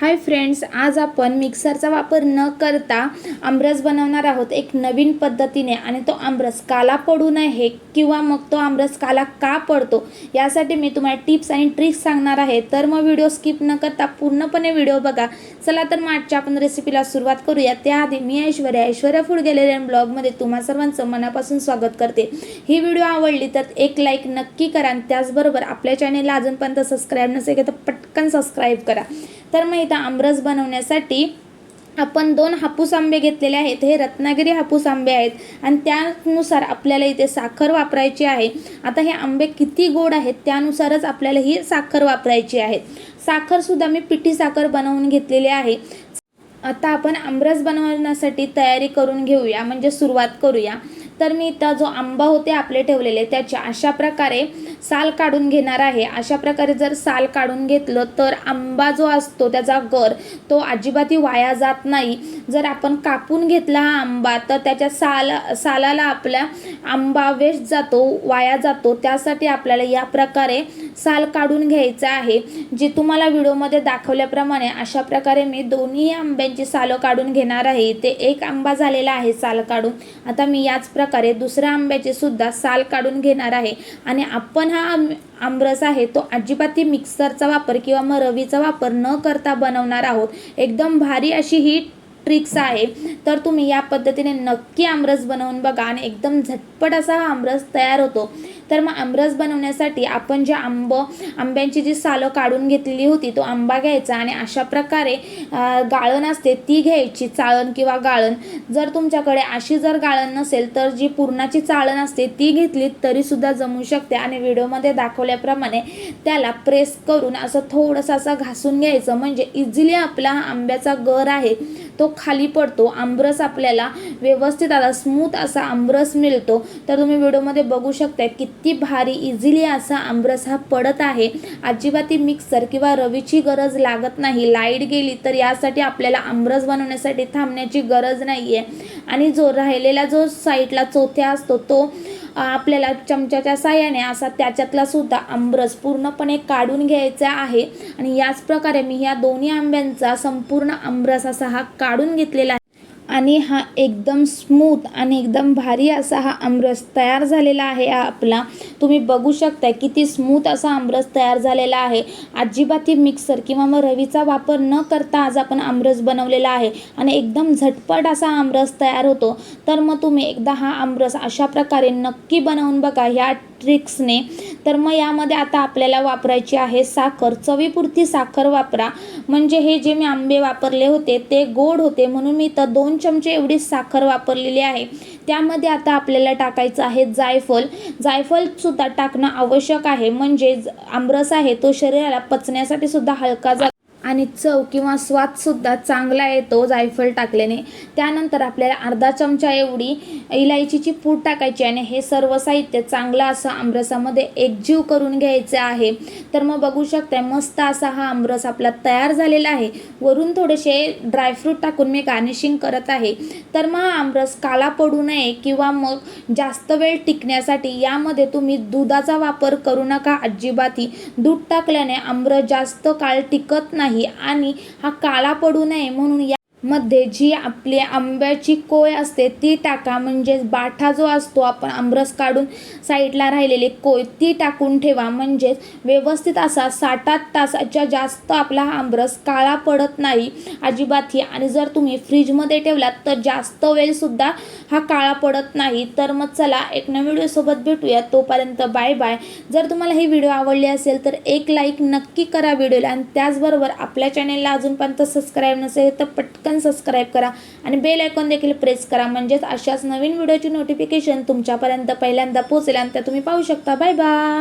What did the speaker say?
Hi friends आज आपण मिक्सरचा वापर न करता आमरस बनवणार आहोत एक नवीन पद्धतीने. आणि तो आमरस काला पडू नये किंवा मग तो आमरस काला का पडतो यासाठी मी तुम्हाला टिप्स आणि ट्रिक्स सांगणार आहे. तर मग व्हिडिओ स्किप न करता पूर्णपणे व्हिडिओ बघा. चला तर मग आजच्या आपण रेसिपीला सुरुवात करूया. त्याआधी मी Aishwarya Aishwarya food gallery and ब्लॉगमध्ये तुम्हा सर्वांचं मनापासून स्वागत करते. ही व्हिडिओ आवडली तर एक लाईक नक्की करा आणि त्याचबरोबर आपल्या चॅनेलला अजूनपर्यंत सबस्क्राईब नसेल तर पटकन सबस्क्राईब करा. तर मग इथं आमरस बनवण्यासाठी आपण दोन हापूस आंबे घेतलेले आहेत. हे रत्नागिरी हापूस आंबे आहेत. आणि त्यानुसार आपल्याला इथे साखर वापरायची आहे. आता हे आंबे किती गोड आहेत त्यानुसारच आपल्याला ही साखर वापरायची आहे. साखरसुद्धा मी पिठी साखर बनवून घेतलेली आहे. आता आपण आमरस बनवण्यासाठी तयारी करून घेऊया. म्हणजे सुरुवात करूया. तर मी इथं जो आंबा होते आपले ठेवलेले त्याचे अशा प्रकारे साल काढून घेणार आहे. अशा प्रकारे जर साल काढून घेतलं तर आंबा जो असतो त्याचा गर तो अजिबातही वाया जात नाही. जर आपण कापून घेतला हा आंबा तर त्याच्या साल सालाला आपला आंबा वेस्ट जातो वाया जातो. त्यासाठी आपल्याला या प्रकारे साल काढून घ्यायचं आहे. जे तुम्हाला व्हिडिओमध्ये दाखवल्याप्रमाणे अशा प्रकारे मी दोन्ही आंब्यांची सालं काढून घेणार आहे. ते एक आंबा झालेला आहे साल काढून. आता मी याच प्रकारे दुसऱ्या आंब्याचे सुद्धा साल काढून घेणार आहे. आणि आपण हा आम आमरस आहे तो अजिबातही मिक्सरचा वापर किंवा मग रवीचा वापर न करता बनवणार आहोत. एकदम भारी अशी ही ट्रिक्स आहे तर तुम्ही या पद्धतीने नक्की आमरस बनवून बघा आणि एकदम झटपट असा हा आमरस तयार होतो. तर मग आमरस बनवण्यासाठी आपण जे आंब आंब्यांची जी सालं काढून घेतलेली होती तो आंबा घ्यायचा आणि अशा प्रकारे गाळण असते ती घ्यायची चाळण किंवा गाळण. जर तुमच्याकडे अशी जर गाळण नसेल तर जी पूर्णाची चाळण असते ती घेतली तरीसुद्धा जमू शकते आणि व्हिडिओमध्ये दाखवल्याप्रमाणे त्याला प्रेस करून असं थोडंसं असं घासून घ्यायचं. म्हणजे इझिली आपला हा आंब्याचा गर आहे तो खाली पडतो आंबरस आपल्याला व्यवस्थित आता स्मूथ असा आंबरस मिळतो. तर तुम्ही व्हिडिओमध्ये बघू शकता किती भारी इझिली असा आंबरस हा पडत आहे. अजिबात मिक्सर किंवा रवीची गरज लागत नाही. लाइट गेली तर यासाठी आपल्याला आंबरस बनवण्यासाठी थांबण्याची गरज नाही आहे आणि जो राहिलेला जो साईडला चोथ्या असतो तो आपल्याला चमच्याच्या साह्याने असा त्याच्यातला सुद्धा आंबरस पूर्णपणे काढून घ्यायचा आहे. आणि याच प्रकारे मी ह्या दोन्ही आंब्यांचा संपूर्ण आंबरस असा हा काढून घेतलेला आहे आणि हा एकदम स्मूथ आणि एकदम भारी असा हा आमरस तयार झालेला आहे हा आपला. तुम्ही बघू शकता किती स्मूथ असा आमरस तयार झालेला आहे. अजिबाती मिक्सर किंवा मग रवीचा वापर न करता आज आपण आमरस बनवलेला आहे आणि एकदम झटपट असा आमरस तयार होतो. तर मग तुम्ही एकदा हा आमरस अशा प्रकारे नक्की बनवून बघा ह्या ट्रिक्सने तर मग यामध्ये आता आपल्याला वापरायची आहे साखर. चवीपुरती साखर वापरा. म्हणजे हे जे मी आंबे वापरले होते ते गोड होते. म्हणून मी तर दोन चमचे एवढी साखर वापरलेली आहे. त्यामध्ये आता आपल्याला टाकायचं आहे जायफळ. जायफलसुद्धा टाकणं आवश्यक आहे. म्हणजे आमरस आहे तो शरीराला पचण्यासाठी सुद्धा हलका जा आणि चव किंवा स्वादसुद्धा चांगला येतो जायफळ टाकल्याने. त्यानंतर आपल्याला अर्धा चमचा एवढी इलायचीची पूड टाकायची आणि हे सर्व साहित्य चांगलं असं आमरसामध्ये एकजीव करून घ्यायचं आहे. तर मग बघू शकता मस्त असा हा आमरस आपला तयार झालेला आहे. वरून थोडेसे ड्रायफ्रूट टाकून मी गार्निशिंग करत आहे. तर मग हा आमरस काला पडू नये किंवा मग जास्त वेळ टिकण्यासाठी यामध्ये तुम्ही दुधाचा वापर करू नका अजिबाती. दूध टाकल्याने आमरस जास्त काळ टिकत नाही. आणि हा काळा पडू नये म्हणून या मध्ये जी आपली आंब्याची कोय असते ती टाका. म्हणजेच बाठा जो असतो आपण आमरस काढून साईडला राहिलेली कोय ती टाकून ठेवा. म्हणजेच व्यवस्थित असा सात आठ तासाच्या जास्त आपला हा आमरस काळा पडत नाही अजिबातही आणि जर तुम्ही फ्रीजमध्ये ठेवलात तर जास्त वेळसुद्धा हा काळा पडत नाही. तर मग चला एक नवीन व्हिडिओसोबत भेटूया. तोपर्यंत बाय बाय जर तुम्हाला ही व्हिडिओ आवडली असेल तर एक लाईक नक्की करा व्हिडिओला आणि त्याचबरोबर आपल्या चॅनेलला अजूनपर्यंत सबस्क्राईब नसेल तर पटकन सबस्क्राईब करा आणि बेल आयकॉन देखील प्रेस करा. म्हणजेच अशाच नवीन व्हिडिओची नोटिफिकेशन तुमच्यापर्यंत पहिल्यांदा पोहोचेल आणि त्या तुम्ही पाहू शकता. Bye bye